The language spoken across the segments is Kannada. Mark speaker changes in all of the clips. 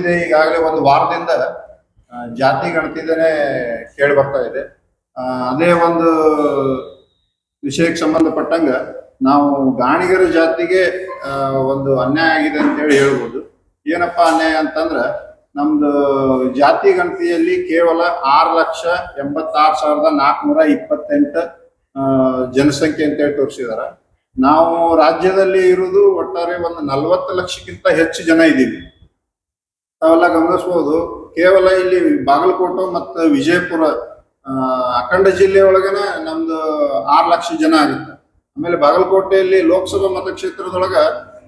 Speaker 1: ಗೊತ್ತಿದೆ ಈಗಾಗಲೇ ಒಂದು ವಾರದಿಂದ ಜಾತಿ ಗಣತಿದೇನೆ ಕೇಳಿ ಬರ್ತಾ ಇದೆ. ಅದೇ ಒಂದು ವಿಷಯಕ್ಕೆ ಸಂಬಂಧಪಟ್ಟಂಗ ನಾವು ಗಾಣಿಗರ ಜಾತಿಗೆ ಒಂದು ಅನ್ಯಾಯ ಆಗಿದೆ ಅಂತೇಳಿ ಹೇಳ್ಬೋದು. ಏನಪ್ಪಾ ಅನ್ಯಾಯ ಅಂತಂದ್ರ, ನಮ್ದು ಜಾತಿ ಗಣತಿಯಲ್ಲಿ ಕೇವಲ ಆರು ಲಕ್ಷ ಎಂಬತ್ತಾರು ಸಾವಿರದ ನಾಲ್ಕುನೂರ ಇಪ್ಪತ್ತೆಂಟು ಜನಸಂಖ್ಯೆ ಅಂತೇಳಿ ತೋರಿಸಿದಾರ. ನಾವು ರಾಜ್ಯದಲ್ಲಿ ಇರುವುದು ಒಟ್ಟಾರೆ ಒಂದು ನಲವತ್ತು ಲಕ್ಷಕ್ಕಿಂತ ಹೆಚ್ಚು ಜನ ಇದ್ದೀವಿ. ತಾವೆಲ್ಲ ಗಮನಿಸಬಹುದು ಕೇವಲ ಇಲ್ಲಿ ಬಾಗಲಕೋಟೆ ಮತ್ತು ವಿಜಯಪುರ ಅಖಂಡ ಜಿಲ್ಲೆ ಒಳಗೇನೆ ನಮ್ದು ಆರು ಲಕ್ಷ ಜನ ಆಗುತ್ತೆ. ಆಮೇಲೆ ಬಾಗಲಕೋಟೆಯಲ್ಲಿ ಲೋಕಸಭಾ ಮತಕ್ಷೇತ್ರದೊಳಗ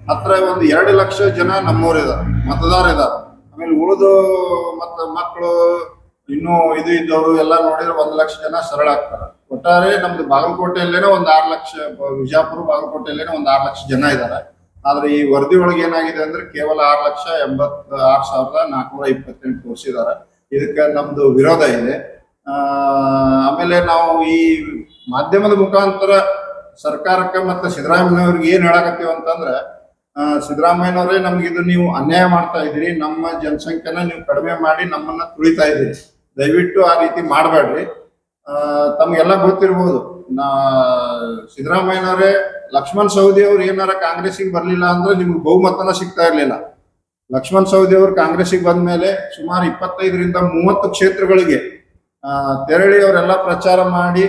Speaker 1: ಹತ್ರ ಒಂದು ಎರಡು ಲಕ್ಷ ಜನ ನಮ್ಮವ್ರು ಇದಾರೆ, ಮತದಾರ ಇದಾರೆ. ಆಮೇಲೆ ಉಳಿದು ಮತ್ತ ಮಕ್ಕಳು, ಇನ್ನೂ ಇದು ಇದ್ದವರು ಎಲ್ಲ ನೋಡಿದ್ರೆ ಒಂದು ಲಕ್ಷ ಜನ ಸರಳ ಆಗ್ತಾರೆ. ಒಟ್ಟಾರೆ ನಮ್ದು ಬಾಗಲಕೋಟೆಯಲ್ಲೇನೋ ಒಂದು ಆರು ಲಕ್ಷ, ವಿಜಯಪುರ, ಬಾಗಲಕೋಟೆಯಲ್ಲೇನೋ ಒಂದು ಆರು ಲಕ್ಷ ಜನ ಇದ್ದಾರೆ ಆದ್ರೆ ಈ ವರದಿ ಒಳಗೆ ಏನಾಗಿದೆ ಅಂದ್ರೆ ಕೇವಲ ಆರು ಲಕ್ಷ ಎಂಬತ್ ಆರು ಸಾವಿರದ ನಾಲ್ಕುನೂರ ಇಪ್ಪತ್ತೆಂಟು ತೋರಿಸಿದ್ದಾರೆ ಇದಕ್ಕೆ ನಮ್ದು ವಿರೋಧ ಇದೆ. ಆಮೇಲೆ ನಾವು ಈ ಮಾಧ್ಯಮದ ಮುಖಾಂತರ ಸರ್ಕಾರಕ್ಕೆ ಮತ್ತೆ ಸಿದ್ದರಾಮಯ್ಯವ್ರಿಗೆ ಏನ್ ಹೇಳಕತ್ತೀವಿ ಅಂತಂದ್ರೆ ಸಿದ್ದರಾಮಯ್ಯನವರೇ ನಮ್ಗೆ ಇದು ನೀವು ಅನ್ಯಾಯ ಮಾಡ್ತಾ ಇದ್ದೀರಿ. ನಮ್ಮ ಜನಸಂಖ್ಯೆನ ನೀವು ಕಡಿಮೆ ಮಾಡಿ ನಮ್ಮನ್ನ ತುಳಿತಾ ಇದ್ದೀರಿ. ದಯವಿಟ್ಟು ಆ ರೀತಿ ಮಾಡಬೇಡ್ರಿ. ತಮ್ಗೆಲ್ಲ ಗೊತ್ತಿರ್ಬೋದು. ನಾ, ಸಿದ್ದರಾಮಯ್ಯನವರೇ ಲಕ್ಷ್ಮಣ್ ಸವದಿ ಅವ್ರು ಏನಾರ ಕಾಂಗ್ರೆಸ್ಸಿಗೆ ಬರಲಿಲ್ಲ ಅಂದ್ರೆ ನಿಮ್ಗೆ ಬಹುಮತನ ಸಿಗ್ತಾ ಇರಲಿಲ್ಲ. ಲಕ್ಷ್ಮಣ್ ಸವದಿ ಅವರು ಬಂದ ಮೇಲೆ ಸುಮಾರು ಇಪ್ಪತ್ತೈದರಿಂದ ಮೂವತ್ತು ಕ್ಷೇತ್ರಗಳಿಗೆ ತೆರಳಿ ಅವರೆಲ್ಲ ಪ್ರಚಾರ ಮಾಡಿ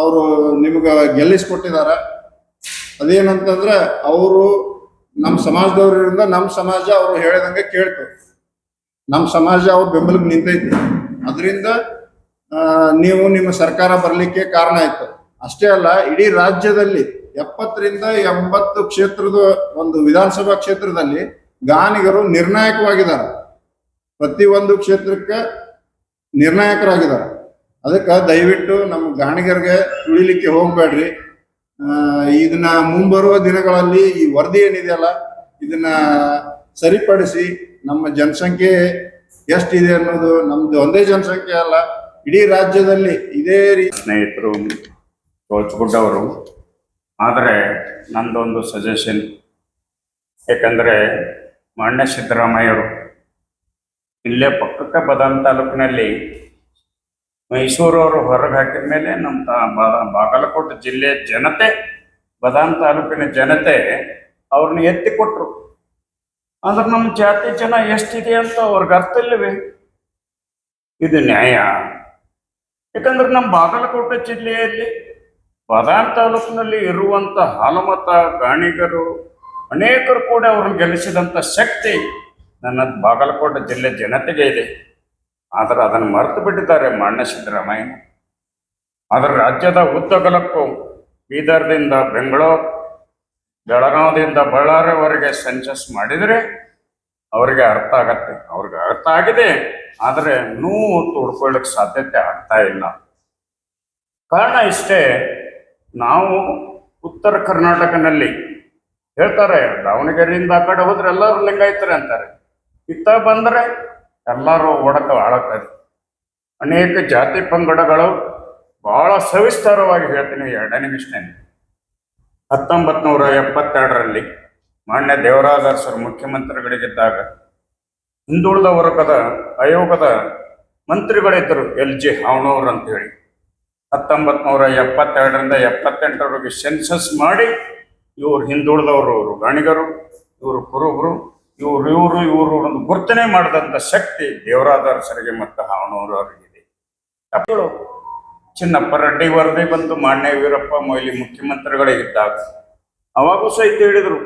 Speaker 1: ಅವರು ನಿಮ್ಗ ಗೆಲ್ಲಿಸ್ಕೊಟ್ಟಿದಾರ ಅದೇನಂತಂದ್ರೆ ಅವರು ನಮ್ಮ ಸಮಾಜದವ್ರಿಂದ ನಮ್ಮ ಸಮಾಜ ಅವ್ರು ಹೇಳಿದಂಗೆ ಕೇಳ್ತು. ನಮ್ಮ ಸಮಾಜ ಅವ್ರ ಬೆಂಬಲಕ್ಕೆ ನಿಂತೈತಿ. ಅದರಿಂದ ನೀವು ನಿಮ್ಮ ಸರ್ಕಾರ ಬರಲಿಕ್ಕೆ ಕಾರಣ ಆಯ್ತು. ಅಷ್ಟೇ ಅಲ್ಲ, ಇಡೀ ರಾಜ್ಯದಲ್ಲಿ ಎಪ್ಪತ್ತರಿಂದ ಎಂಬತ್ತು ಕ್ಷೇತ್ರದ ಒಂದು ವಿಧಾನಸಭಾ ಕ್ಷೇತ್ರದಲ್ಲಿ ಗಾನಿಗರು ನಿರ್ಣಾಯಕವಾಗಿದ್ದಾರೆ. ಪ್ರತಿ ಒಂದು ಕ್ಷೇತ್ರಕ್ಕೆ ನಿರ್ಣಾಯಕರಾಗಿದ್ದಾರೆ. ಅದಕ್ಕೆ ದಯವಿಟ್ಟು ನಮ್ಮ ಗಾಣಿಗರಿಗೆ ತುಳಿಲಿಕ್ಕೆ ಹೋಗ್ಬೇಡ್ರಿ. ಇದನ್ನ ಮುಂಬರುವ ದಿನಗಳಲ್ಲಿ ಈ ವರದಿ ಏನಿದೆಯಲ್ಲ, ಇದನ್ನ ಸರಿಪಡಿಸಿ ನಮ್ಮ ಜನಸಂಖ್ಯೆ ಎಷ್ಟಿದೆ ಅನ್ನೋದು ನಮ್ದು ಒಂದೇ ಜನಸಂಖ್ಯೆ ಅಲ್ಲ, ಇಡೀ ರಾಜ್ಯದಲ್ಲಿ ಇದೇ ರೀತಿ
Speaker 2: ಸ್ನೇಹಿತರು ತೋಚ್ಗುಡ್ಡವರು ಆದರೆ ನಂದೊಂದು ಸಜೆಷನ್ ಏಕೆಂದರೆ ಮಾನ್ಯ ಸಿದ್ದರಾಮಯ್ಯರು ಇಲ್ಲೇ ಪಕ್ಕಕ್ಕೆ ಬದಾಮ್ ತಾಲೂಕಿನಲ್ಲಿ ಮೈಸೂರವರು ಹೊರಗೆ ಹಾಕಿದ ಮೇಲೆ ನಮ್ಮ ತಾ ಬಾಗಲಕೋಟೆ ಜಿಲ್ಲೆ ಜನತೆ, ಬದಾಮ್ ತಾಲೂಕಿನ ಜನತೆ ಅವ್ರನ್ನ ಎತ್ತಿ ಕೊಟ್ಟರು ಆದ್ರೆ ನಮ್ಮ ಜಾತಿ ಜನ ಎಷ್ಟಿದೆ ಅಂತ ಅವ್ರಿಗೆ ಅರ್ಥ ಇಲ್ಲವೇ? ಇದು ನ್ಯಾಯ. ಯಾಕಂದ್ರೆ ನಮ್ಮ ಬಾಗಲಕೋಟೆ ಜಿಲ್ಲೆಯಲ್ಲಿ ಬದಾಮಿ ತಾಲೂಕಿನಲ್ಲಿ ಇರುವಂಥ ಹಾಲಮತ, ಗಾಣಿಗರು, ಅನೇಕರು ಕೂಡ ಅವ್ರನ್ನ ಗೆಲ್ಲಿಸಿದಂಥ ಶಕ್ತಿ ನನ್ನ ಬಾಗಲಕೋಟೆ ಜಿಲ್ಲೆ ಜನತೆಗೆ ಇದೆ. ಆದರೆ ಅದನ್ನು ಮರೆತು ಬಿಟ್ಟಿದ್ದಾರೆ ಮಾನ್ಯ ಸಿದ್ದರಾಮಯ್ಯ. ಆದರೆ ರಾಜ್ಯದ ಉದ್ದಗಲಕ್ಕೂ ಬೀದರ್ದಿಂದ ಬೆಂಗಳೂರು ಬೆಳಗಾವದಿಂದ ಬಳ್ಳಾರಿವರೆಗೆ ಸೆನ್ಸಸ್ ಮಾಡಿದರೆ ಅವರಿಗೆ ಅರ್ಥ ಆಗತ್ತೆ. ಅವ್ರಿಗೆ ಅರ್ಥ ಆಗಿದೆ, ಆದರೆ ನೋವು ತೋಡ್ಕೊಳ್ಳಿಕ್ಕೆ ಸಾಧ್ಯತೆ ಆಗ್ತಾ ಇಲ್ಲ. ಕಾರಣ ಇಷ್ಟೇ ನಾವು ಉತ್ತರ ಕರ್ನಾಟಕನಲ್ಲಿ ಹೇಳ್ತಾರೆ, ದಾವಣಗೆರೆಯಿಂದ ಆ ಕಡೆ ಹೋದ್ರೆ ಎಲ್ಲರೂ ಲಿಂಗಾಯ್ತಾರೆ ಅಂತಾರೆ. ಇತ್ತ ಬಂದರೆ ಎಲ್ಲರೂ ಒಡಕ ಆಳತಾರೆ ಅನೇಕ ಜಾತಿ ಪಂಗಡಗಳು ಬಹಳ ಸವಿಸ್ತಾರವಾಗಿ ಹೇಳ್ತೀನಿ, ಎರಡನೇ ನಿಮಿಷದಲ್ಲಿ. ಹತ್ತೊಂಬತ್ತು ನೂರ ಎಪ್ಪತ್ತೆರಡರಲ್ಲಿ ಮಾನ್ಯ ದೇವರಾಜ ಅರಸರು ಮುಖ್ಯಮಂತ್ರಿಗಳಿಗಿದ್ದಾಗ ಹಿಂದುಳಿದ ವರ್ಗದ ಆಯೋಗದ ಮಂತ್ರಿಗಳಿದ್ದರು ಎಲ್ ಜಿ ಹಾವಣೂರ್ ಅಂತ ಹೇಳಿ ಹತ್ತೊಂಬತ್ತು ನೂರ ಎಪ್ಪತ್ತೆರಡರಿಂದ ಎಪ್ಪತ್ತೆಂಟರವರೆಗೆ ಸೆನ್ಸಸ್ ಮಾಡಿ ಇವರು ಹಿಂದುಳಿದವರು ಇವರು ಗಾಣಿಗರು, ಇವರು ಕುರುಬರು, ಇವರು ಇವರು ಇವರು ಒಂದು ಗುರ್ತನೆ ಮಾಡಿದಂಥ ಶಕ್ತಿ ದೇವರಾಜ ಸರಿಗೆ ಮತ್ತು ಹಾವನೂರು ಅವರಿಗಿದೆ. ಅಪ್ಪಳು ಚಿನ್ನಪ್ಪ ರೆಡ್ಡಿ ವರದಿ ಬಂದು ಮಾನ್ಯ ವೀರಪ್ಪ ಮೊಯ್ಲಿ ಮುಖ್ಯಮಂತ್ರಿಗಳಿಗಿದ್ದಾಗ ಅವಾಗೂ ಸಹಿತ ಹೇಳಿದರು,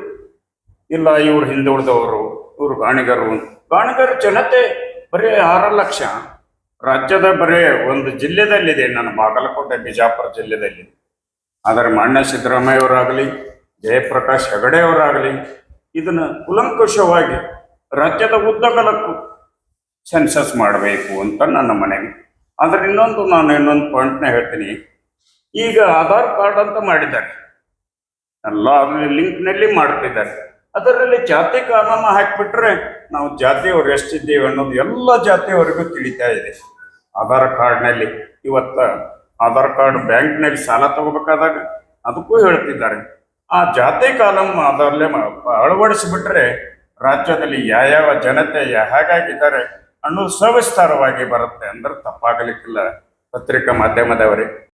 Speaker 2: ಇಲ್ಲ ಇವರು ಹಿಂದುಳಿದವರು, ಇವರು ಗಾಣಿಗರು. ಗಾಣಿಗರು ಜನತೆ ಬರೀ ಆರು ಲಕ್ಷ ರಾಜ್ಯದ ಬರೀ ಒಂದು ಜಿಲ್ಲೆದಲ್ಲಿದೆ ನನ್ನ ಬಾಗಲಕೋಟೆ, ಬಿಜಾಪುರ ಜಿಲ್ಲೆದಲ್ಲಿ. ಆದರೆ ಮಾನ್ಯ ಸಿದ್ದರಾಮಯ್ಯವರಾಗಲಿ, ಜಯಪ್ರಕಾಶ್ ಹೆಗಡೆ ಅವರಾಗಲಿ, ಇದನ್ನು ಕುಲಂಕುಷವಾಗಿ ರಾಜ್ಯದ ಉದ್ದಗಲಕ್ಕೂ ಸೆನ್ಸಸ್ ಮಾಡಬೇಕು ಅಂತ ನನ್ನ ಮನೆಗೆ ಆದರೆ ಇನ್ನೊಂದು ನಾನು ಇನ್ನೊಂದು ಪಾಯಿಂಟ್ನ ಹೇಳ್ತೀನಿ. ಈಗ ಆಧಾರ್ ಕಾರ್ಡ್ ಅಂತ ಮಾಡಿದ್ದಾರೆ. ಎಲ್ಲ ಅದನ್ನ ಲಿಂಕ್ನಲ್ಲಿ ಮಾಡ್ತಿದ್ದಾರೆ. ಅದರಲ್ಲಿ ಜಾತಿ ಕಾನೂನ ಹಾಕಿಬಿಟ್ರೆ ನಾವು ಜಾತಿಯವರು ಎಷ್ಟಿದ್ದೇವೆ ಅನ್ನೋದು ಎಲ್ಲ ಜಾತಿಯವರಿಗೂ ತಿಳಿತಾ ಇದೆ. ಆಧಾರ್ ಕಾರ್ಡ್ನಲ್ಲಿ ಇವತ್ತ ಆಧಾರ್ ಕಾರ್ಡ್ ಬ್ಯಾಂಕ್ನಲ್ಲಿ ಸಾಲ ತಗೋಬೇಕಾದಾಗ ಅದಕ್ಕೂ ಹೇಳ್ತಿದ್ದಾರೆ. ಆ ಜಾತಿ ಕಾಲಂ ಅದರಲ್ಲೇ ಅಳವಡಿಸಿಬಿಟ್ರೆ ರಾಜ್ಯದಲ್ಲಿ ಯಾವ್ಯಾವ ಜನತೆ ಹೇಗಾಗಿದ್ದಾರೆ ಅನ್ನೋದು ಸವಿಸ್ತಾರವಾಗಿ ಬರುತ್ತೆ. ಅಂದ್ರೆ ತಪ್ಪಾಗಲಿಕ್ಕಿಲ್ಲ ಪತ್ರಿಕಾ ಮಾಧ್ಯಮದವರೇ.